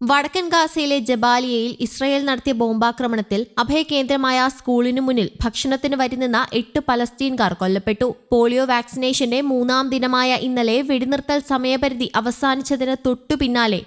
വടക്കൻ ഗാസയിലെ ജബാലിയയിൽ ഇസ്രായേൽ നടത്തിയ ബോംബാക്രമണത്തിൽ അഭയകേന്ദ്രമായ സ്കൂളിനു മുന്നിൽ ഭക്ഷണത്തിന് വരുന്ന എട്ട് പലസ്തീൻകാർ കൊല്ലപ്പെട്ടു. പോളിയോ വാക്സിനേഷന്റെ മൂന്നാം ദിനമായ ഇന്നലെ വെടിനിർത്തൽ സമയപരിധി അവസാനിച്ചതിന് തൊട്ടു പിന്നാലെ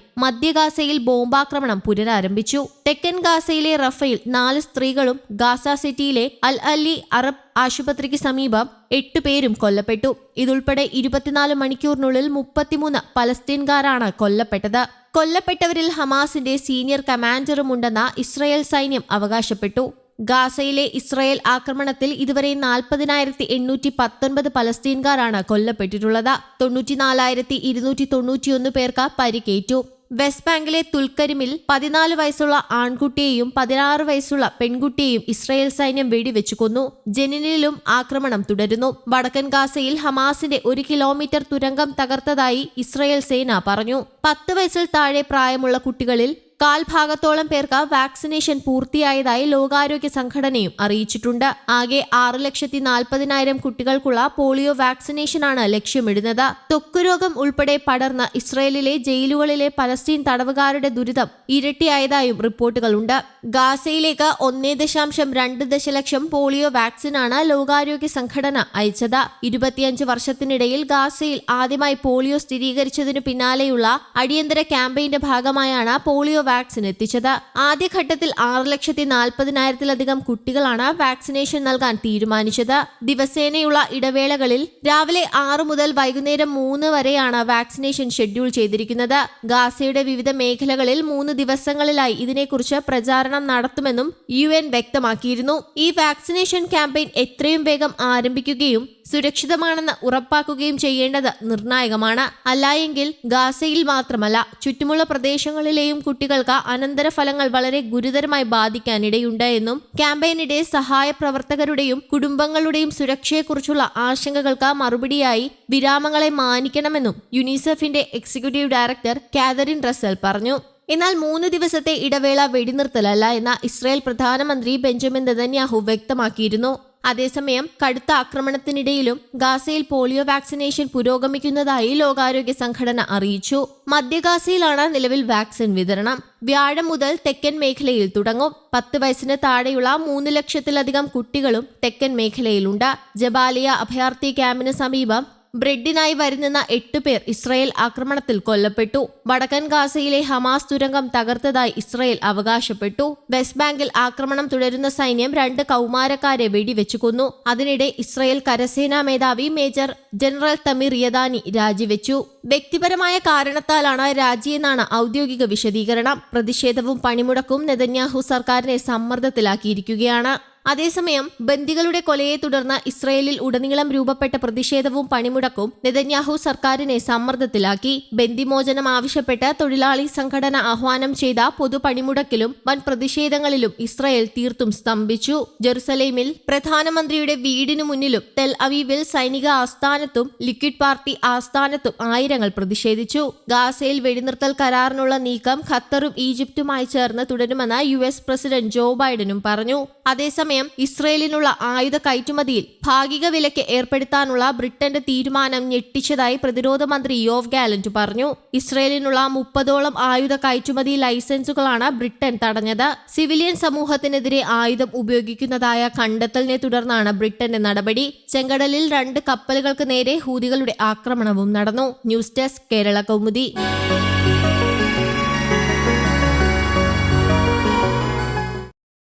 ബോംബാക്രമണം പുനരാരംഭിച്ചു. തെക്കൻ ഗാസയിലെ റഫയിൽ നാല് സ്ത്രീകളും ഗാസ സിറ്റിയിലെ അൽ അലി അറബ് ആശുപത്രിക്ക് സമീപം എട്ട് പേരും കൊല്ലപ്പെട്ടു. ഇതുൾപ്പെടെ ഇരുപത്തിനാല് മണിക്കൂറിനുള്ളിൽ മുപ്പത്തിമൂന്ന് പലസ്തീൻകാരാണ് കൊല്ലപ്പെട്ടത്. കൊല്ലപ്പെട്ടവരിൽ ഹമാസിന്റെ സീനിയർ കമാൻഡറുമുണ്ടെന്ന ഇസ്രയേൽ സൈന്യം അവകാശപ്പെട്ടു. ഗാസയിലെ ഇസ്രയേൽ ആക്രമണത്തിൽ ഇതുവരെ നാൽപ്പതിനായിരത്തി എണ്ണൂറ്റി പത്തൊൻപത് പലസ്തീൻകാരാണ് കൊല്ലപ്പെട്ടിട്ടുള്ളത്. തൊണ്ണൂറ്റിനാലായിരത്തി ഇരുന്നൂറ്റി തൊണ്ണൂറ്റിയൊന്ന് പേർക്ക് പരിക്കേറ്റു. വെസ്റ്റ് ബാങ്കിലെ തുൽക്കരിമിൽ പതിനാല് വയസ്സുള്ള ആൺകുട്ടിയെയും പതിനാറ് വയസ്സുള്ള പെൺകുട്ടിയെയും ഇസ്രായേൽ സൈന്യം വെടിവെച്ചു കൊന്നു. ജനിനിലും ആക്രമണം തുടരുന്നു. വടക്കൻ ഗാസയിൽ ഹമാസിന്റെ ഒരു കിലോമീറ്റർ തുരങ്കം തകർത്തതായി ഇസ്രായേൽ സേന പറഞ്ഞു. പത്ത് വയസ്സിൽ താഴെ പ്രായമുള്ള കുട്ടികളിൽ കാൽഭാഗത്തോളം പേർക്ക് വാക്സിനേഷൻ പൂർത്തിയായതായി ലോകാരോഗ്യ സംഘടനയും അറിയിച്ചിട്ടുണ്ട്. ആകെ ആറ് ലക്ഷത്തി നാൽപ്പതിനായിരം കുട്ടികൾക്കുള്ള പോളിയോ വാക്സിനേഷനാണ് ലക്ഷ്യമിടുന്നത്. ത്വക്കുരോഗം ഉൾപ്പെടെ പടർന്ന ഇസ്രയേലിലെ ജയിലുകളിലെ പലസ്തീൻ തടവുകാരുടെ ദുരിതം ഇരട്ടിയായതായും റിപ്പോർട്ടുകളുണ്ട്. ഗാസയിലേക്ക് ഒന്നേ ദശാംശം രണ്ട് ദശലക്ഷം പോളിയോ വാക്സിനാണ് ലോകാരോഗ്യ സംഘടന അയച്ചത്. ഇരുപത്തിയഞ്ച് വർഷത്തിനിടയിൽ ഗാസയിൽ ആദ്യമായി പോളിയോ സ്ഥിരീകരിച്ചതിനു പിന്നാലെയുള്ള അടിയന്തര ക്യാമ്പയിന്റെ ഭാഗമായാണ് പോളിയോ വാക്സിൻ എത്തിച്ചത്. ആദ്യഘട്ടത്തിൽ ആറ് ലക്ഷത്തി നാൽപ്പതിനായിരത്തിലധികം കുട്ടികളാണ് വാക്സിനേഷൻ നൽകാൻ തീരുമാനിച്ചത്. ദിവസേനയുള്ള ഇടവേളകളിൽ രാവിലെ ആറു മുതൽ വൈകുന്നേരം മൂന്ന് വരെയാണ് വാക്സിനേഷൻ ഷെഡ്യൂൾ ചെയ്തിരിക്കുന്നത്. ഗാസയുടെ വിവിധ മേഖലകളിൽ മൂന്ന് ദിവസങ്ങളിലായി ഇതിനെക്കുറിച്ച് പ്രചാരണം നടത്തുമെന്നും യു വ്യക്തമാക്കിയിരുന്നു. ഈ വാക്സിനേഷൻ ക്യാമ്പയിൻ എത്രയും വേഗം ആരംഭിക്കുകയും സുരക്ഷിതമാണെന്ന് ഉറപ്പാക്കുകയും ചെയ്യേണ്ടത് നിർണായകമാണ്. അല്ലായെങ്കിൽ ഗാസയിൽ മാത്രമല്ല ചുറ്റുമുള്ള പ്രദേശങ്ങളിലെയും കുട്ടികൾക്ക് അനന്തരഫലങ്ങൾ വളരെ ഗുരുതരമായി ബാധിക്കാനിടയുണ്ട് എന്നും ക്യാമ്പയിനിടെ സഹായ പ്രവർത്തകരുടെയും കുടുംബങ്ങളുടെയും സുരക്ഷയെക്കുറിച്ചുള്ള ആശങ്കകൾക്ക് മറുപടിയായി വിരാമങ്ങളെ മാനിക്കണമെന്നും യുനിസെഫിന്റെ എക്സിക്യൂട്ടീവ് ഡയറക്ടർ കാതറിൻ റസൽ പറഞ്ഞു. എന്നാൽ മൂന്ന് ദിവസത്തെ ഇടവേള വെടിനിർത്തലല്ല എന്ന ഇസ്രായേൽ പ്രധാനമന്ത്രി ബെഞ്ചമിൻ നെതന്യാഹു വ്യക്തമാക്കിയിരുന്നു. അതേസമയം കടുത്ത ആക്രമണത്തിനിടയിലും ഗാസയിൽ പോളിയോ വാക്സിനേഷൻ പുരോഗമിക്കുന്നതായി ലോകാരോഗ്യ സംഘടന അറിയിച്ചു. മധ്യഗാസയിലാണ് നിലവിൽ വാക്സിൻ വിതരണം. വ്യാഴം മുതൽ തെക്കൻ മേഖലയിൽ തുടങ്ങും. പത്ത് വയസ്സിന് താഴെയുള്ള മൂന്ന് ലക്ഷത്തിലധികം കുട്ടികളും തെക്കൻ മേഖലയിലുണ്ട്. ജബാലിയ അഭയാർത്ഥി ക്യാമ്പിന് സമീപം ബ്രെഡിനായി വരുന്ന എട്ട് പേർ ഇസ്രായേൽ ആക്രമണത്തിൽ കൊല്ലപ്പെട്ടു. വടക്കൻ ഗാസയിലെ ഹമാസ് തുരങ്കം തകർത്തതായി ഇസ്രയേൽ അവകാശപ്പെട്ടു. വെസ്റ്റ് ബാങ്കിൽ ആക്രമണം തുടരുന്ന സൈന്യം രണ്ട് കൗമാരക്കാരെ വെടിവെച്ചു കൊന്നു. അതിനിടെ ഇസ്രയേൽ കരസേനാ മേധാവി മേജർ ജനറൽ തമീർ യദാനി രാജിവെച്ചു. വ്യക്തിപരമായ കാരണത്താലാണ് രാജിയെന്നാണ് ഔദ്യോഗിക വിശദീകരണം. പ്രതിഷേധവും പണിമുടക്കും നെതന്യാഹു സർക്കാരിനെ സമ്മർദ്ദത്തിലാക്കിയിരിക്കുകയാണ്. അതേസമയം ബന്ദികളുടെ കൊലയെ തുടർന്ന് ഇസ്രയേലിൽ ഉടനീളം രൂപപ്പെട്ട പ്രതിഷേധവും പണിമുടക്കും നെതന്യാഹു സർക്കാരിനെ സമ്മർദ്ദത്തിലാക്കി. ബന്ദിമോചനം ആവശ്യപ്പെട്ട് തൊഴിലാളി സംഘടന ആഹ്വാനം ചെയ്ത പൊതുപണിമുടക്കിലും വൻ പ്രതിഷേധങ്ങളിലും ഇസ്രയേൽ തീർത്തും സ്തംഭിച്ചു. ജെറുസലേമിൽ പ്രധാനമന്ത്രിയുടെ വീടിനു മുന്നിലും തെൽ അവീവിൽ സൈനിക ആസ്ഥാനത്തും ലിക്വിഡ് പാർട്ടി ആസ്ഥാനത്തും ആയിരങ്ങൾ പ്രതിഷേധിച്ചു. ഗാസയിൽ വെടിനിർത്തൽ കരാറിനുള്ള നീക്കം ഖത്തറും ഈജിപ്തുമായി ചേർന്ന് തുടരുമെന്ന് യു പ്രസിഡന്റ് ജോ ബൈഡനും പറഞ്ഞു. അതേസമയം ഇസ്രയേലിനുള്ള ആയുധ കയറ്റുമതിയിൽ ഭാഗിക വിലക്ക് ഏർപ്പെടുത്താനുള്ള ബ്രിട്ടന്റെ തീരുമാനം ഞെട്ടിച്ചതായി പ്രതിരോധ മന്ത്രി യോവ് ഗാലന്റ് പറഞ്ഞു. ഇസ്രയേലിനുള്ള മുപ്പതോളം ആയുധ കയറ്റുമതി ലൈസൻസുകളാണ് ബ്രിട്ടൻ തടഞ്ഞത്. സിവിലിയൻ സമൂഹത്തിനെതിരെ ആയുധം ഉപയോഗിക്കുന്നതായ കണ്ടെത്തലിനെ തുടർന്നാണ് ബ്രിട്ടന്റെ നടപടി. ചെങ്കടലിൽ രണ്ട് കപ്പലുകൾക്ക് നേരെ ഹൂതികളുടെ ആക്രമണവും നടന്നു. News desk Kerala Kaumudi.